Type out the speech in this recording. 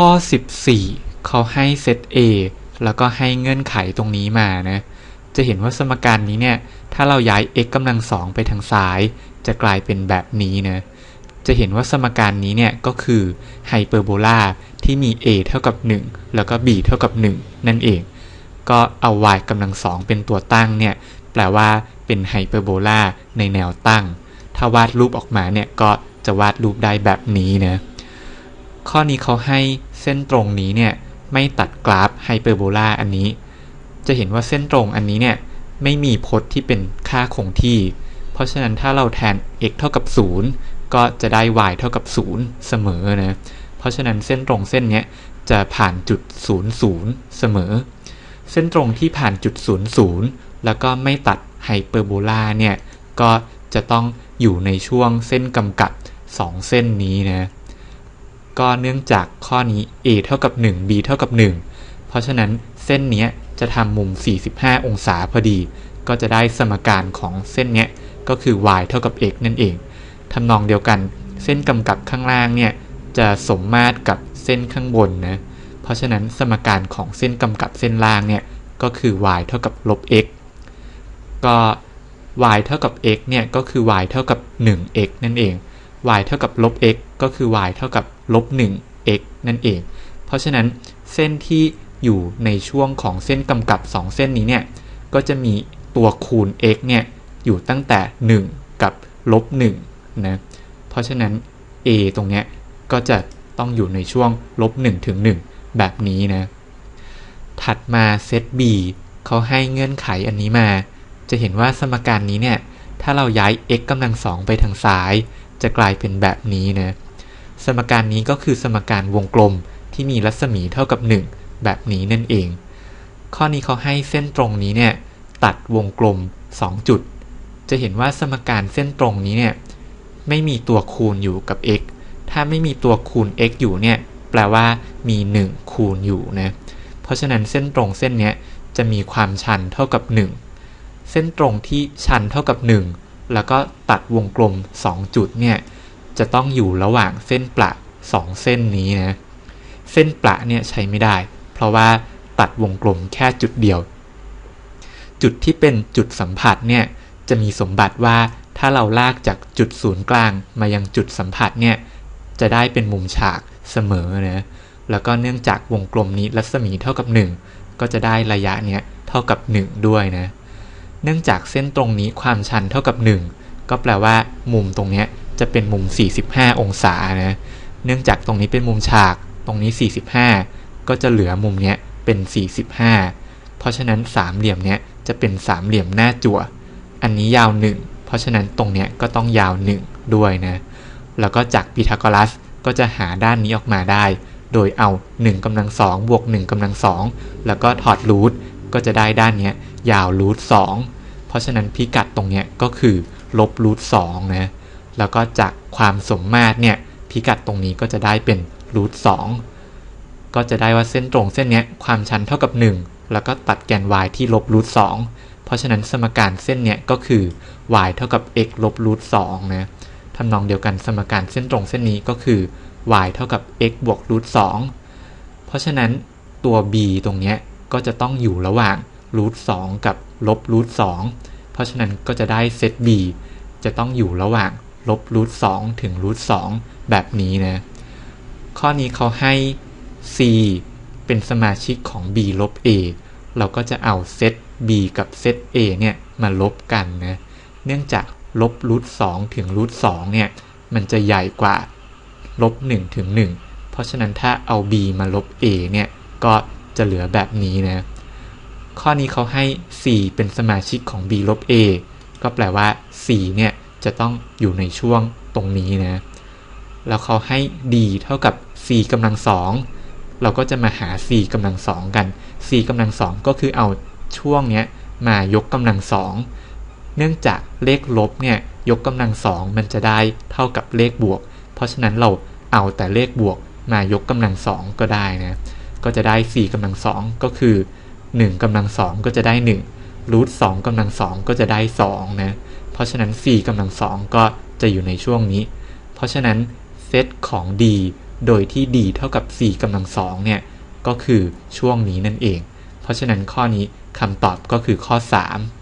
ข้อ 14 เขาให้เซต A แล้วก็ให้เงื่อนไขตรงนี้มานะ จะเห็นว่าสมการนี้เนี่ย ถ้าเราย้าย x กำลังสองไปทางซ้าย จะกลายเป็นแบบนี้นะ จะเห็นว่าสมการนี้เนี่ย ก็คือไฮเปอร์โบลาที่มี a เท่ากับ 1 แล้วก็ b เท่ากับ 1 นั่นเอง ก็เอา y กำลังสองเป็นตัวตั้งเนี่ย แปลว่าเป็นไฮเปอร์โบลาในแนวตั้ง ถ้าวาดรูปออกมาเนี่ย ก็จะวาดรูปได้แบบนี้นะ ข้อนี้เขาให้เส้นตรงนี้เนี่ยไม่ตัดกราฟไฮเปอร์โบลาอันนี้ จะเห็นว่าเส้นตรงอันนี้เนี่ยไม่มีพจน์ที่เป็นค่าคงที่ เพราะฉะนั้นถ้าเราแทน x เท่ากับ 0 ก็จะได้ y เท่ากับ 0 เสมอนะ เพราะฉะนั้นเส้นตรงเส้นนี้จะผ่านจุด 00 เสมอ เส้นตรงที่ผ่านจุด 00 แล้วก็ไม่ตัดไฮเปอร์โบลาเนี่ย ก็จะต้องอยู่ในช่วงเส้นกำกับ 2 เส้นนี้นะ ก็เนื่องจากข้อนี้ a เท่ากับ 1 b เท่ากับ 1 เพราะฉะนั้นเส้นนี้จะทำมุม 45 องศาพอดี ก็จะได้สมการของเส้นนี้ก็คือ y เท่ากับ x นั่นเองทำนองเดียวกัน เส้นกำกับข้างล่างเนี่ยจะสมมาตรกับเส้นข้างบนนะเพราะฉะนั้นสมการของเส้นกำกับเส้นล่างเนี่ยก็คือ y เท่ากับลบ x ก็ y เท่ากับ x เนี่ยก็คือ y เท่ากับ 1x นั่นเอง y เท่ากับลบ x ก็คือ y เท่ากับ ลบ 1x นั่นเอง เพราะฉะนั้นเส้นที่อยู่ในช่วงของเส้นกำกับ 2 เส้นนี้เนี่ย ก็จะมีตัวคูณ x เนี่ย อยู่ตั้งแต่ 1 กับลบ1นะ เพราะฉะนั้น a ตรงเนี้ยก็จะต้องอยู่ในช่วงลบ1ถึง 1 แบบนี้นะ ถัดมาเซต b เขาให้เงื่อนไขอันนี้มา จะเห็นว่าสมการนี้เนี่ย ถ้าเราย้าย x กำลังสองไปทางซ้าย จะกลายเป็นแบบนี้นะ สมการนี้ก็คือสมการวงกลมที่มีรัศมีเท่ากับ 1 แบบนี้นั่นเอง ข้อนี้เขาให้เส้นตรงนี้เนี่ยตัดวงกลม 2 จุด จะเห็นว่าสมการเส้นตรงนี้เนี่ยไม่มีตัวคูณอยู่กับ x ถ้าไม่มีตัวคูณ x อยู่เนี่ยแปลว่ามี 1 คูณอยู่นะ เพราะฉะนั้นเส้นตรงเส้นนี้จะมีความชันเท่ากับ 1 เส้นตรงที่ชันเท่ากับ 1 แล้วก็ตัดวงกลม 2 จุดเนี่ย จะต้องอยู่ระหว่างเส้นประ 2 เส้นนี้นะ เส้นประเนี่ยใช้ไม่ได้ เพราะว่าตัดวงกลมแค่จุดเดียว จุดที่เป็นจุดสัมผัสเนี่ยจะมีสมบัติว่าถ้าเราลากจากจุดศูนย์กลางมายังจุดสัมผัสเนี่ยจะได้เป็นมุมฉากเสมอนะแล้วก็เนื่องจากวงกลมนี้รัศมีเท่ากับ 1 ก็จะได้ระยะเนี้ยเท่ากับ 1 ด้วยนะ เนื่องจากเส้นตรงนี้ความชันเท่ากับ 1 ก็แปลว่ามุมตรงเนี้ย จะเป็นมุม 45 องศานะ เนื่องจากตรงนี้เป็นมุมฉาก ตรงนี้ 45 ก็จะเหลือมุมเนี้ยเป็น 45 เพราะฉะนั้นสามเหลี่ยมเนี้ยจะเป็นสามเหลี่ยมหน้าจั่ว อันนี้ยาว 1 เพราะฉะนั้นตรงเนี้ยก็ต้องยาว 1 ด้วยนะ แล้วก็จากพีทาโกรัสก็จะหาด้านนี้ออกมาได้ โดยเอา 1กำลังสองบวก1กำลังสองแล้วก็ถอดรูทก็จะได้ด้านนี้ยาวรูทสองเพราะฉะนั้นพิกัดตรงเนี้ยก็คือลบรูทสองนะ แล้วก็จากความสมมาตรเนี่ยพิกัดตรงนี้ก็จะได้เป็นรูทสองก็จะได้ว่าเส้นตรงเส้นนี้ความชันเท่ากับ 1 แล้วก็ตัดแกน y ที่ลบรูทสองเพราะฉะนั้นสมการเส้นเนี้ยก็คือ y เท่ากับ x ลบรูทสองนะทำนองเดียวกันสมการเส้นตรงเส้นนี้ก็คือ y เท่ากับ x บวกรูทสองเพราะฉะนั้นตัว b ตรงเนี้ยก็จะต้องอยู่ระหว่างรูทสองกับลบรูทสองเพราะฉะนั้นก็จะได้เซต b จะต้องอยู่ระหว่าง ลบรูทสองถึงรูทสองแบบนี้นะ ข้อนี้เขาให้ c เป็นสมาชิกของ b ลบ a เราก็จะเอาเซต b กับเซต a เนี่ยมาลบกันนะ เนื่องจากลบรูทสองถึงรูทสองเนี่ยมันจะใหญ่กว่าลบ1ถึง1เพราะฉะนั้นถ้าเอา b มาลบ a เนี่ยก็จะเหลือแบบนี้นะ ข้อนี้เขาให้ c เป็นสมาชิกของ b ลบ a ก็แปลว่า c เนี่ย จะต้องอยู่ในช่วงตรงนี้นะ แล้วเขาให้ d เท่ากับ c กำลังสองเราก็จะมาหา c กำลังสองกัน c กำลังสองก็คือเอาช่วงเนี้ยมายกกำลังสองเนื่องจากเลขลบเนี่ยยกกำลังสองมันจะได้เท่ากับเลขบวก เพราะฉะนั้นเราเอาแต่เลขบวกมายกกำลังสองก็ได้นะ ก็จะได้ 4กำลังสองก็คือ 1กำลังสองก็จะได้1รูทสองกำลังสองก็จะได้2นะ เพราะฉะนั้น4กำลังสองก็จะอยู่ในช่วงนี้ เพราะฉะนั้นเซตของ d โดยที่ d เท่ากับ4กำลังสองเนี่ยก็คือช่วงนี้นั่นเอง เพราะฉะนั้นข้อนี้คำตอบก็คือข้อ 3